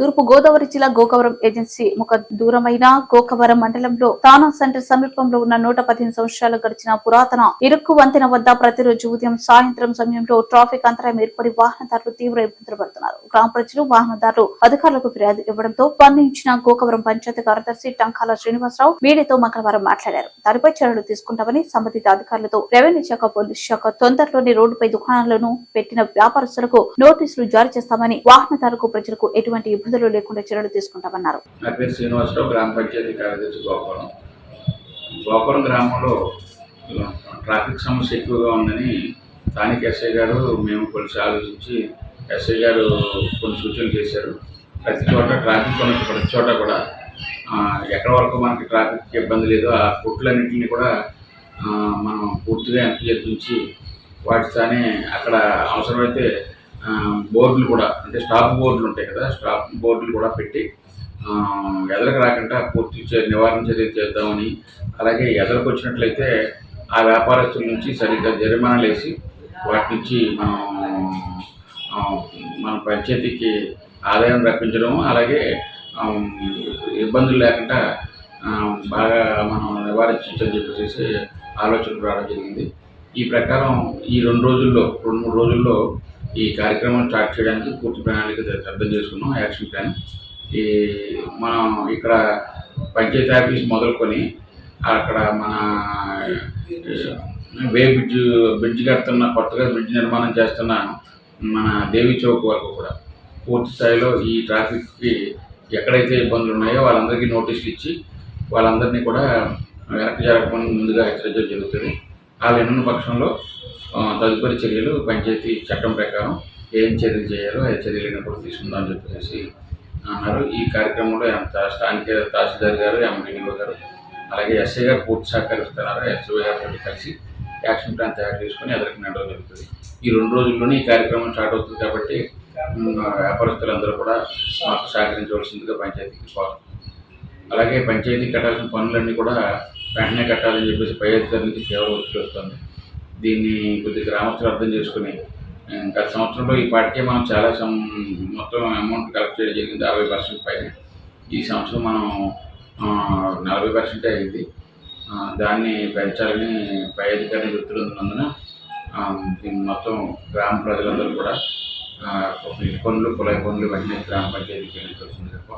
తూర్పు గోదావరి జిల్లా గోకవరం ఏజెన్సీ ముఖ దూరమైన గోకవరం మండలంలో తానా సెంటర్ సమీపంలో ఉన్న నూట పదిహేను సంవత్సరాలు గడిచిన పురాతన ఇరుక్కు వంతెన వద్ద ప్రతిరోజు ఉదయం సాయంత్రం సమయంలో ట్రాఫిక్ అంతరాయం ఏర్పడి వాహనదారులు తీవ్ర ఇబ్బందులు పడుతున్నారు. గ్రామ ప్రజలు వాహనదారులు అధికారులకు ఫిర్యాదు ఇవ్వడంతో స్పందించిన గోకవరం పంచాయతీ కార్యదర్శి టంకాల శ్రీనివాసరావు మీడియాతో మంగళవారం మాట్లాడారు. దానిపై చర్యలు తీసుకుంటామని సంబంధిత అధికారులతో రెవెన్యూ శాఖ పోలీస్ శాఖ తొందరలోని రోడ్డుపై దుకాణాలను పెట్టిన వ్యాపారస్తులకు నోటీసులు జారీ చేస్తామని వాహనదారులకు ప్రజలకు ఎటువంటి ఇబ్బందులు లేకుండా చర్యలు తీసుకుంటామన్నారు. నా పేరు శ్రీనివాసరావు గ్రామ పంచాయతీ కార్యదర్శి గోపురం గోపురం గ్రామంలో ట్రాఫిక్ సమస్య ఎక్కువగా ఉందని స్థానిక ఎస్ఐ గారు మేము కొలిసి ఆలోచించి ఎస్ఐ గారు కొన్ని సూచనలు చేశారు. ప్రతి చోట ట్రాఫిక్ ఉన్న ప్రతి చోట కూడా ఎక్కడ వరకు మనకి ట్రాఫిక్ ఇబ్బంది లేదో ఆ కొట్లన్నింటినీ కూడా మనం పూర్తిగా ఎంపిక చేయించి వాటితోనే అక్కడ అవసరమైతే బోర్డులు కూడా అంటే స్టాప్ బోర్డులు ఉంటాయి కదా స్టాప్ బోర్డులు కూడా పెట్టి ఆ, రాకుండా పూర్తి నివారణ చర్యలు చేద్దామని అలాగే ఎదరకు వచ్చినట్లయితే ఆ వ్యాపారస్తుల నుంచి సరిగ్గా జరిమానాలు వేసి వాటి నుంచి మనం మన పంచాయతీకి ఆదాయం రప్పించడం అలాగే ఇబ్బందులు లేకుండా బాగా మనం నివారించని చెప్పేసి ఆలోచన రావడం జరిగింది. ఈ ప్రకారం ఈ రెండు రోజుల్లో రెండు మూడు రోజుల్లో ఈ కార్యక్రమం స్టార్ట్ చేయడానికి పూర్తి ప్రణాళిక అర్థం చేసుకున్నాం యాక్షన్ ప్లాన్. ఈ మనం ఇక్కడ పంచాయతీ ఆఫీస్ మొదలుకొని అక్కడ మన వే బ్రిడ్జ్ బ్రిడ్జ్ కడుతున్న కొత్తగా బ్రిడ్జ్ నిర్మాణం చేస్తున్న మన దేవి చౌక్ వరకు కూడా పూర్తి స్థాయిలో ఈ ట్రాఫిక్కి ఎక్కడైతే ఇబ్బందులు ఉన్నాయో వాళ్ళందరికీ నోటీసులు ఇచ్చి వాళ్ళందరినీ కూడా వెనక్కి జరగకుండా ముందుగా హెచ్చరించడం జరుగుతుంది. వాళ్ళు ఎన్న పక్షంలో తదుపరి చర్యలు పంచాయతీ చట్టం ప్రకారం ఏం చర్యలు చేయాలో ఏ చర్యలు కూడా తీసుకుందాం అని చెప్పేసి అన్నారు. ఈ కార్యక్రమంలో స్థానిక తహసీల్దార్ గారు ఎంపీడీఓ గారు అలాగే ఎస్ఐ గారు పూర్తి సహకరిస్తున్నారు ఎస్ఐ గారు కలిసి యాక్షన్ ప్లాన్ తయారు చేసుకొని ఎదురికి నడవడం జరుగుతుంది. ఈ రెండు రోజుల్లోనే ఈ కార్యక్రమం స్టార్ట్ అవుతుంది కాబట్టి వ్యాపారస్తులందరూ కూడా మాకు సహకరించవలసిందిగా పంచాయతీకి కోరం అలాగే పంచాయతీ కట్టాల్సిన పనులన్నీ కూడా వెంటనే కట్టాలని చెప్పేసి పై అధికారి నుంచి తీవ్ర ఒత్తిడి వస్తుంది. దీన్ని కొద్ది గ్రామస్తులు అర్థం చేసుకుని గత సంవత్సరంలో ఈ పార్టీ మనం చాలా సం మొత్తం అమౌంట్ కలెక్ట్ చేయడం జరిగింది అరవై పర్సెంట్ పైన. ఈ సంవత్సరం మనం నలభై పర్సెంటే అయింది. దాన్ని పెంచాలని పై అధికారిని చెప్తున్నందున ఉన్నందున దీన్ని మొత్తం గ్రామ ప్రజలందరూ కూడా ఆ, ఇంటి పనులు కులాయి పనులు వెంటనే గ్రామ పంచాయతీకి వెళ్ళి తప్ప